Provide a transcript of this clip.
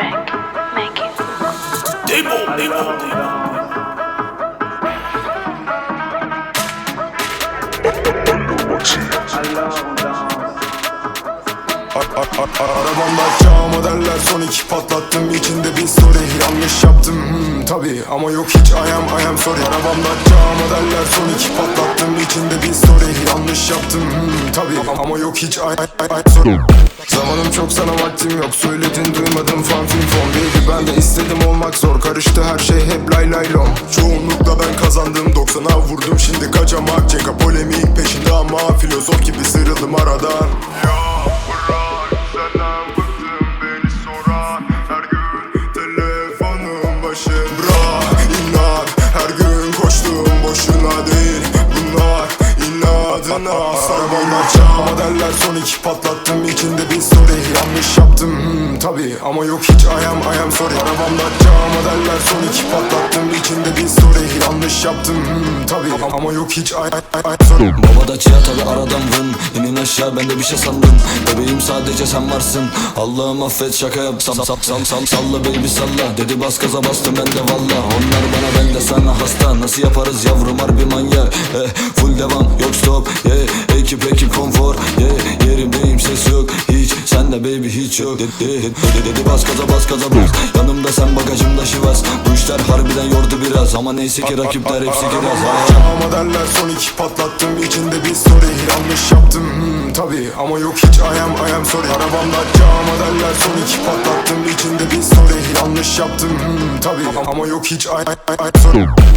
Drake, making. Demo, demo, demo. Arabamda çağ derler son iki patlattım. İçinde bir story Yanlış yaptım. Hmm, tabi ama yok hiç I am I am sorry. Arabamda çağ derler son iki patlattım. İçinde bir story Yanlış yaptım. Hmm, ama yok hiç I, I sorry Zamanım çok sana vaktim yok. Söyledin duymadım fan film fon. Baby ben de istedim olmak zor. Karıştı her şey hep lay lay lom. Çoğunlukla ben kazandım. 90'a vurdum şimdi kaçamak. Ceka polemik peşinde ama filozof gibi sıyrıldım aradan Arabamlar çağıma derler son iki patlattım. İçinde bir story Yanlış yaptım. Hmm, tabi ama yok hiç I am I am sorry. Arabamlar çağıma derler son iki patlattım. İçinde bir story Yanlış yaptım. Hmm, tabi ama yok hiç I, I, I sorry. Baba da çiğ tabi aradan vın. İnin aşağı ben de bir şey sandım Bebeğim sadece sen varsın. Allah'ım affet şaka yap. Sal sal sal sal salla baby salla. Dedi bas gaza bastım ben de valla. Onlar ben de sana hasta Nasıl yaparız yavrum? Harbi manyak. Eh, Full devam yok stop. Yeah. Ekip ekip konfor. Yeah. Yerimdeyim ses yok. Hiç Sen de baby hiç yok. Dedi, dedi, dedi, bas gaza bas gaza bas. Yanımda sen bagajımda şivas. Bu işler harbiden yordu biraz. Ama neyse ki rakipler hepsi ha. Çağıma derler son iki patlattım. İçinde bir story Yanlış yaptım. Hmm, tabi ama yok hiç I am I am sorry. Arabamda çağıma derler son iki patlattım. İçinde bir Yanlış yaptım hmm, tabi ama yok hiç I, I sorry